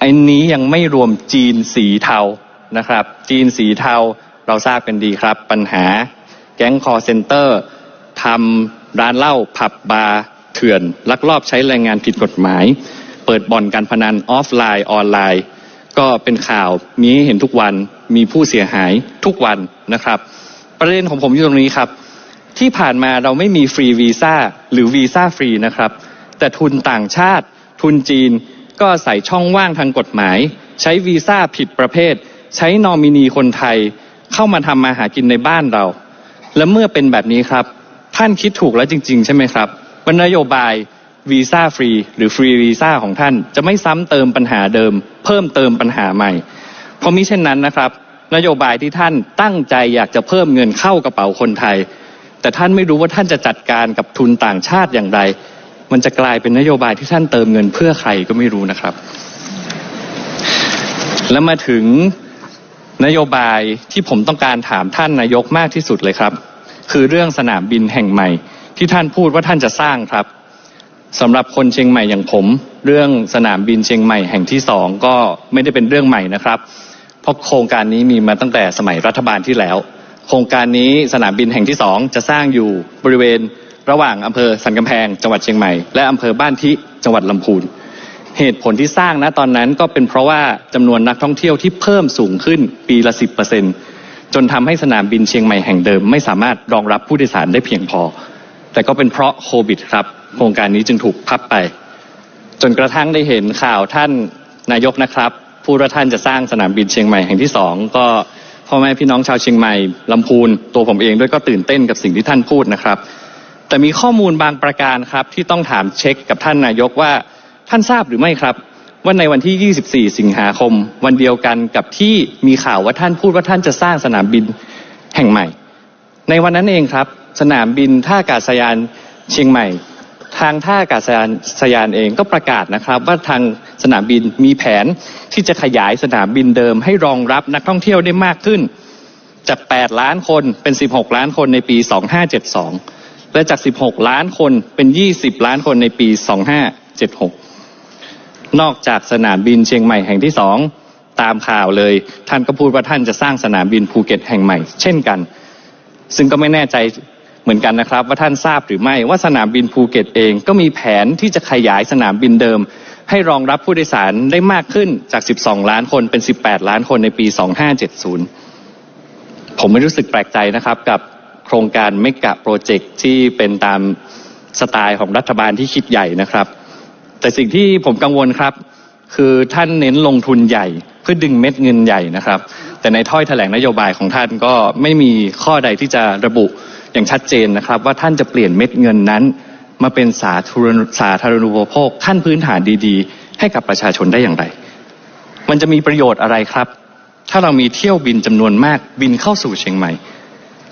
อันนี้ยังไม่รวมจีนสีเทานะครับ จีนสีเทาเราทราบกันดีครับ ปัญหาแก๊งคอเซ็นเตอร์ทำร้านเหล้าผับบาร์เถื่อน ลักลอบใช้แรงงานผิดกฎหมาย เปิดบ่อนการพนันออฟไลน์ออนไลน์ ก็เป็นข่าวมีให้เห็นทุกวันมีผู้เสียหายทุกวันนะครับ ประเด็นของผมอยู่ตรงนี้ครับ ที่ผ่านมาเราไม่มีฟรีวีซ่าหรือวีซ่าฟรีนะครับ แต่ทุนต่างชาติ ทุนจีน ก็ใส่ช่องว่างทางกฎหมาย ใช้วีซ่าผิดประเภท ใช้นอมินีคนไทย เข้ามาทำมาหากินในบ้านเรา และเมื่อเป็นแบบนี้ครับ ท่านคิดถูกแล้วจริง ๆ ใช่ไหมครับว่านโยบายวีซ่าฟรีหรือฟรีวีซ่าของท่าน จะไม่ซ้ำเติมปัญหาเดิม เพิ่มเติมปัญหาใหม่ เพราะมิเช่นนั้นนะครับ นโยบายที่ท่านตั้งใจอยากจะเพิ่มเงินเข้ากระเป๋าคนไทย แต่ท่านไม่รู้ว่าท่านจะจัดการกับทุนต่างชาติอย่างไร มันจะกลายเป็นนโยบายที่ท่านเติมเงินเพื่อใครก็ไม่รู้นะครับ แล้วมาถึงนโยบายที่ผมต้องการถามท่านนายกมากที่สุดเลยครับ คือเรื่องสนามบินแห่งใหม่ ที่ท่านพูดว่าท่านจะสร้างครับสำหรับคนเชียงใหม่อย่างผม เรื่องสนามบินเชียงใหม่แห่งที่สองก็ไม่ได้เป็นเรื่องใหม่นะครับเพราะโครงการนี้มีมาตั้งแต่สมัยรัฐบาลที่แล้ว โครงการนี้สนามบินแห่งที่สองจะสร้างอยู่บริเวณ ระหว่างอำเภอสันกำแพงจังหวัดเชียงใหม่ และอำเภอบ้านทิจังหวัดลำพูน เหตุผลที่สร้างนะตอนนั้นก็เป็นเพราะว่าจำนวนนักท่องเที่ยวที่เพิ่มสูงขึ้นปีละ 10%จนทำให้สนามบินเชียงใหม่แห่งเดิม ไม่สามารถรองรับผู้โดยสารได้เพียงพอ แต่ก็เป็นเพราะโควิดครับ โครงการนี้จึงถูกพับไป จนกระทั่งได้เห็นข่าวท่านนายกนะครับพูดว่าท่านจะสร้างสนามบินเชียงใหม่แห่งที่สองก็พ่อแม่พี่น้องชาวเชียงใหม่ลำพูนตัวผมเองด้วยก็ตื่นเต้นกับสิ่งที่ท่านพูดนะครับ แต่มีข้อมูลบางประการครับที่ต้องถามเช็คกับท่านนายกว่าท่านทราบหรือไม่ครับ ว่าในวันที่ 24 สิงหาคม วันเดียวกันกับที่มีข่าวว่าท่านพูดว่าท่านจะสร้างสนามบินแห่งใหม่ ในวันนั้นเองครับ สนามบินท่าอากาศยานเชียงใหม่ ทางท่าอากาศยานสยานเองก็ประกาศนะครับ ว่าทางสนามบินมีแผนที่จะขยายสนามบินเดิม ให้รองรับนักท่องเที่ยวได้มากขึ้น จาก 8 ล้านคนเป็น 16 ล้านคนในปี 2572 และจาก 16 ล้านคนเป็น 20 ล้านคนในปี 2576 นอกจากสนามบินเชียงใหม่แห่งที่สองตามข่าวเลย ท่านก็พูดว่าท่านจะสร้างสนามบินภูเก็ตแห่งใหม่ เช่นกัน ซึ่งก็ไม่แน่ใจเหมือนกันนะครับ ว่าท่านทราบหรือไม่ว่าสนามบินภูเก็ตเองก็มีแผนที่จะขยายสนามบินเดิม ให้รองรับผู้โดยสารได้มากขึ้นจาก 12 ล้านคนเป็น 18 ล้านคนในปี 2570 ผมไม่รู้สึกแปลกใจนะครับกับ โครงการเมกะโปรเจกต์ที่เป็นตามสไตล์ของรัฐบาลที่คิดใหญ่นะครับ แต่สิ่งที่ผมกังวลครับ คือท่านเน้นลงทุนใหญ่เพื่อดึงเม็ดเงินใหญ่นะครับ แต่ในถ้อยแถลงนโยบายของท่านก็ไม่มีข้อใดที่จะระบุอย่างชัดเจนนะครับ ว่าท่านจะเปลี่ยนเม็ดเงินนั้น มาเป็นสาธารณสาธารณูปโภคขั้นพื้นฐานดีๆ ให้กับประชาชนได้อย่างไร มันจะมีประโยชน์อะไรครับ ถ้าเรามีเที่ยวบินจำนวนมากบินเข้าสู่เชียงใหม่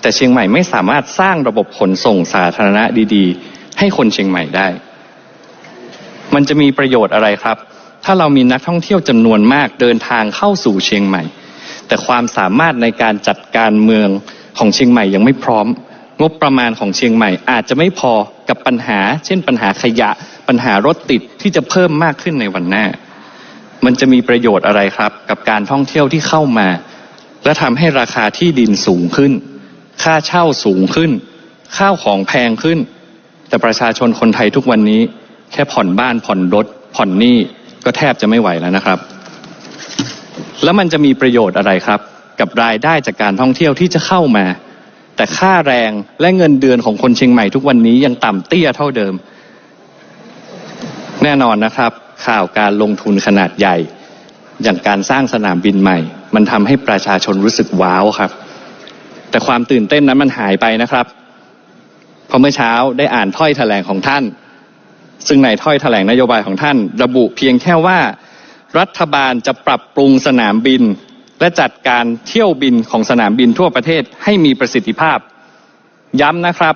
แต่เชียงใหม่ไม่สามารถสร้างระบบขนส่งสาธารณะดี ๆ ให้คนเชียงใหม่ได้ มันจะมีประโยชน์อะไรครับ ถ้าเรามีนักท่องเที่ยวจำนวนมากเดินทางเข้าสู่เชียงใหม่ แต่ความสามารถในการจัดการเมืองของเชียงใหม่ยังไม่พร้อม งบประมาณของเชียงใหม่อาจจะไม่พอกับปัญหา เช่น ปัญหาขยะ ปัญหารถติดที่จะเพิ่มมากขึ้นในวันหน้า มันจะมีประโยชน์อะไรครับ กับการท่องเที่ยวที่เข้ามา และทำให้ราคาที่ดินสูงขึ้น ค่าเช่าสูงขึ้น ข้าวของแพงขึ้น แต่ประชาชนคนไทยทุกวันนี้ แค่ผ่อนบ้านผ่อนรถ ผ่อนหนี้ก็แทบจะไม่ไหวแล้วนะครับ แล้วมันจะมีประโยชน์อะไรครับ กับรายได้จากการท่องเที่ยวที่จะเข้ามา แต่ค่าแรงและเงินเดือนของคนเชียงใหม่ทุกวันนี้ยังต่ำเตี้ยเท่าเดิม แน่นอนนะครับ ข่าวการลงทุนขนาดใหญ่ อย่างการสร้างสนามบินใหม่ มันทำให้ประชาชนรู้สึกว้าวครับ แต่ความตื่นเต้นนั้นมันหายไปนะครับเพราะเมื่อเช้าได้อ่านถ้อยแถลงของท่าน ซึ่งในถ้อยแถลงนโยบายของท่าน ระบุเพียงแค่ว่า รัฐบาลจะปรับปรุงสนามบิน และจัดการเที่ยวบินของสนามบินทั่วประเทศให้มีประสิทธิภาพ ย้ำนะครับ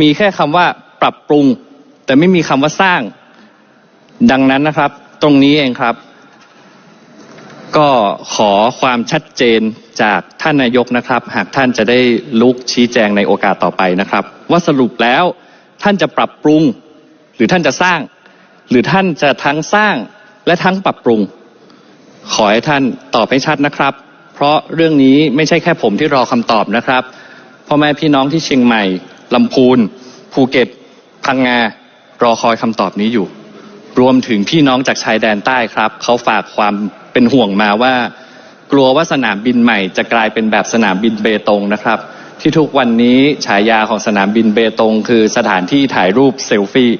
มีแค่คำว่าปรับปรุง แต่ไม่มีคำว่าสร้าง ดังนั้นนะครับ ตรงนี้เองครับ ก็ขอความชัดเจนจากท่านนายกนะครับ หากท่านจะได้ลุกชี้แจงในโอกาสต่อไปนะครับ ว่าสรุปแล้วท่านจะปรับปรุง หรือท่านจะสร้าง หรือท่านจะทั้งสร้างและทั้งปรับปรุง ขอให้ท่านตอบให้ชัดนะครับ เพราะเรื่องนี้ไม่ใช่แค่ผมที่รอคำตอบนะครับพ่อแม่พี่น้องที่เชียงใหม่ลำพูน ภูเก็ต พังงารอคอยคำตอบนี้อยู่ รวมถึงพี่น้องจากชายแดนใต้ครับ เขาฝากความ เป็นห่วงมาว่า กลัวว่าสนามบินใหม่จะกลายเป็นแบบสนามบินเบตงนะครับ ที่ทุกวันนี้ฉายาของสนามบินเบตง คือสถานที่ถ่ายรูปเซลฟี่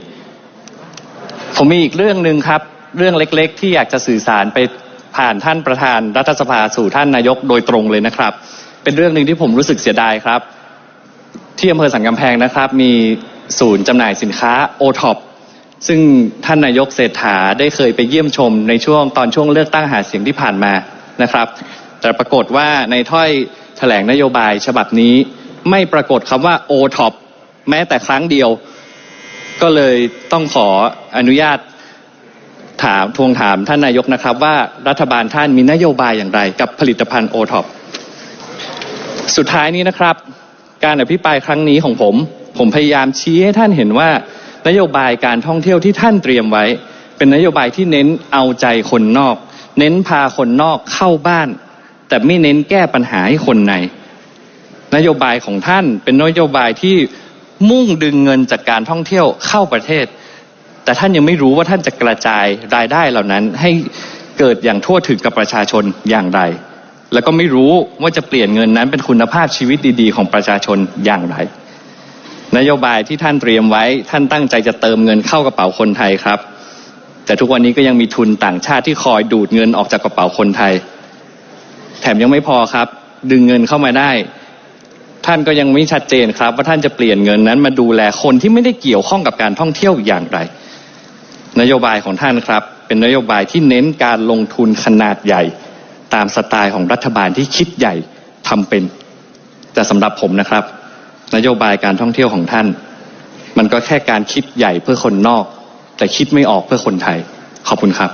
ผมมีอีกเรื่องหนึ่งครับ เรื่องเล็กๆ ที่อยากจะสื่อสารไปผ่านท่านประธานรัฐสภาสู่ท่านนายกโดยตรงเลยนะครับ เป็นเรื่องหนึ่งที่ผมรู้สึกเสียดายครับ ที่อำเภอสันกำแพงนะครับ มีศูนย์จำหน่ายสินค้าโอท็อป ซึ่งท่านนายกเศรษฐาได้เคยไปเยี่ยมชมในช่วงตอนช่วงเลือกตั้งหาเสียงที่ผ่านมานะครับ แต่ปรากฏว่าในถ้อยแถลงนโยบายฉบับนี้ ไม่ปรากฏคำว่าโอท็อปแม้แต่ครั้งเดียว ก็เลยต้องขออนุญาตถามทวงถามท่านนายกนะครับว่ารัฐบาลท่านมีนโยบายอย่างไร กับผลิตภัณฑ์โอท็อปสุดท้ายนี้นะครับ การอภิปรายครั้งนี้ของผม ผมพยายามชี้ให้ท่านเห็นว่า นโยบายการท่องเที่ยวที่ท่านเตรียมไว้ เป็นนโยบายที่เน้นเอาใจคนนอก เน้นพาคนนอกเข้าบ้าน แต่ไม่เน้นแก้ปัญหาให้คนใน นโยบายของท่านเป็นนโยบายที่มุ่งดึงเงินจากการท่องเที่ยวเข้าประเทศ แต่ท่านยังไม่รู้ว่าท่านจะกระจายรายได้เหล่านั้นให้เกิดอย่างทั่วถึงกับประชาชนอย่างไร แล้วก็ไม่รู้ว่าจะเปลี่ยนเงินนั้นเป็นคุณภาพชีวิตดี ๆ ของประชาชนอย่างไร นโยบายที่ท่านเตรียมไว้ ท่านตั้งใจจะเติมเงินเข้ากระเป๋าคนไทยครับ แต่ทุกวันนี้ก็ยังมีทุนต่างชาติที่คอยดูดเงินออกจากกระเป๋าคนไทย แถมยังไม่พอครับ ดึงเงินเข้ามาได้ ท่านก็ยังไม่ชัดเจนครับ ว่าท่านจะเปลี่ยนเงินนั้นมาดูแลคนที่ไม่ได้เกี่ยวข้องกับการท่องเที่ยวอย่างไร นโยบายของท่านครับ เป็นนโยบายที่เน้นการลงทุนขนาดใหญ่ ตามสไตล์ของรัฐบาลที่คิดใหญ่ทำเป็นแต่สำหรับผมนะครับ นโยบายการท่องเที่ยวของท่าน มันก็แค่การคิดใหญ่เพื่อคนนอก แต่คิดไม่ออกเพื่อคนไทย ขอบคุณครับ